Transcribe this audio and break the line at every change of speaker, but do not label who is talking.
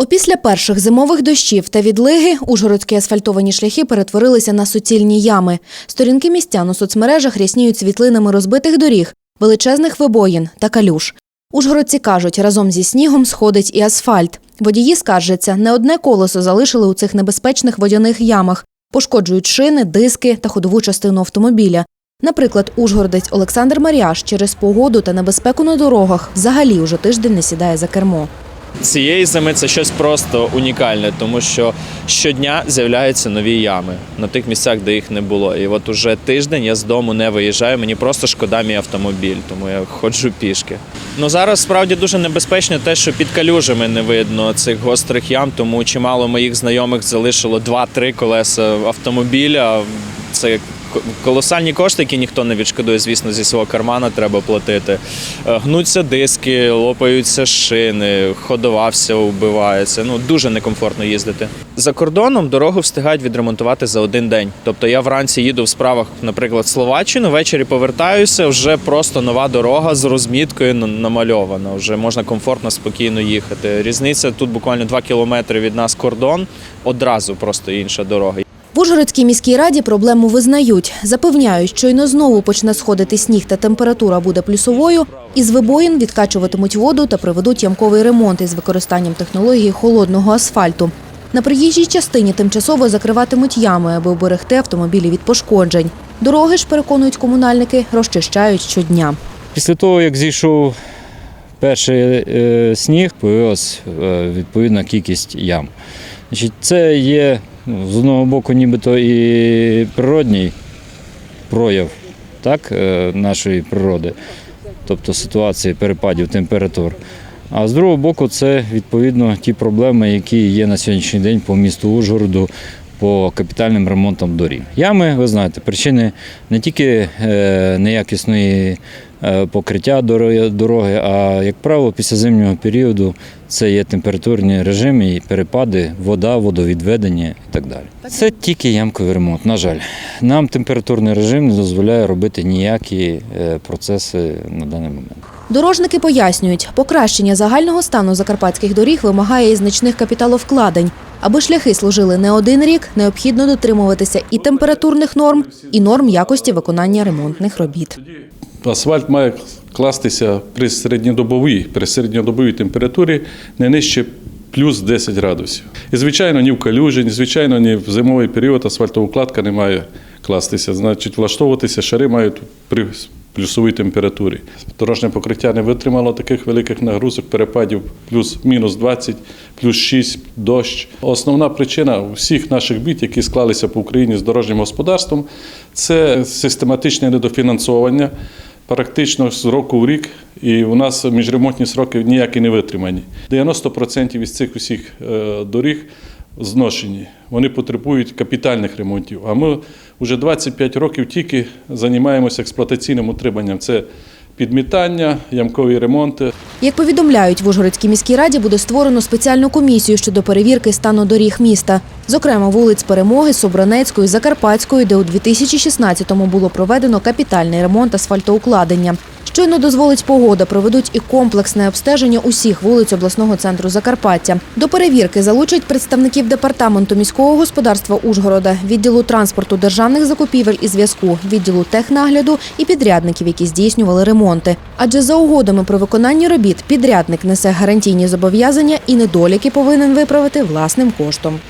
Опісля перших зимових дощів та відлиги ужгородські асфальтовані шляхи перетворилися на суцільні ями. Сторінки містян у соцмережах рясніють світлинами розбитих доріг, величезних вибоїн та калюш. Ужгородці кажуть, разом зі снігом сходить і асфальт. Водії скаржаться, не одне колесо залишили у цих небезпечних водяних ямах, пошкоджують шини, диски та ходову частину автомобіля. Наприклад, ужгородець Олександр Маріаш через погоду та небезпеку на дорогах взагалі уже тиждень не сідає за кермо.
Цієї зими це щось просто унікальне, тому що щодня з'являються нові ями на тих місцях, де їх не було. І от уже тиждень я з дому не виїжджаю. Мені просто шкода мій автомобіль, тому я ходжу пішки. Ну зараз справді дуже небезпечно те, що під калюжами не видно цих гострих ям, тому чимало моїх знайомих залишило 2-3 колеса автомобіля. Це колосальні кошти, які ніхто не відшкодує, звісно, зі свого кармана треба платити. Е, Гнуться диски, лопаються шини, ходова вся вбивається. Ну дуже некомфортно їздити. За кордоном дорогу встигають відремонтувати за один день. Тобто я вранці їду в справах, наприклад, Словаччину, ввечері повертаюся. Вже просто нова дорога з розміткою намальована. Вже можна комфортно, спокійно їхати. Різниця тут буквально 2 кілометри від нас кордон, одразу просто інша дорога.
В Ужгородській міській раді проблему визнають. Запевняють, щойно знову почне сходити сніг та температура буде плюсовою, із вибоїн відкачуватимуть воду та проведуть ямковий ремонт із використанням технології холодного асфальту. На приїжджій частині тимчасово закриватимуть ями, аби оберегти автомобілі від пошкоджень. Дороги ж, переконують комунальники, розчищають щодня.
Після того, як зійшов перший е, сніг, появилась е, відповідна кількість ям. Це є з одного боку, нібито і природній прояв так, е, нашої природи, тобто ситуації перепадів температур. А з другого боку, це відповідно ті проблеми, які є на сьогоднішній день по місту Ужгороду по капітальним ремонтам доріг. Ями, ви знаєте, причини не тільки е, неякісної покриття дороги, дороги, а як правило, після зимнього періоду це є температурні режими і перепади, вода, водовідведення і так далі. Це тільки ямковий ремонт. На жаль, нам температурний режим не дозволяє робити ніякі е, процеси на даний момент.
Дорожники пояснюють, покращення загального стану закарпатських доріг вимагає і значних капіталовкладень. Аби шляхи служили не один рік, необхідно дотримуватися і температурних норм, і норм якості виконання ремонтних робіт.
Асфальт має кластися при середньодобовій, при середньодобовій температурі не нижче плюс 10 градусів. І, звичайно, ні в калюжі, ні, звичайно, ні в зимовий період асфальтоукладка не має кластися. Значить, влаштовуватися шари мають при плюсовій температурі. Дорожнє покриття не витримало таких великих нагрузок, перепадів плюс-мінус 20, плюс 6, дощ. Основна причина всіх наших бід, які склалися по Україні з дорожнім господарством, це систематичне недофінансовування практично з року в рік, і у нас міжремонтні сроки ніякі не витримані. 90% із цих усіх е, доріг зношені. Вони потребують капітальних ремонтів. А ми вже 25 років тільки займаємося експлуатаційним утриманням. Це підмітання, ямкові ремонти.
Як повідомляють, в Ужгородській міській раді буде створено спеціальну комісію щодо перевірки стану доріг міста, зокрема вулиць Перемоги, Собранецької, Закарпатської, де у 2016-му було проведено капітальний ремонт асфальтоукладення. Щойно дозволить погода, проведуть і комплексне обстеження усіх вулиць обласного центру Закарпаття. До перевірки залучать представників департаменту міського господарства Ужгорода, відділу транспорту державних закупівель і зв'язку, відділу технагляду і підрядників, які здійснювали ремонти. Адже за угодами про виконання робіт підрядник несе гарантійні зобов'язання і недоліки повинен виправити власним коштом.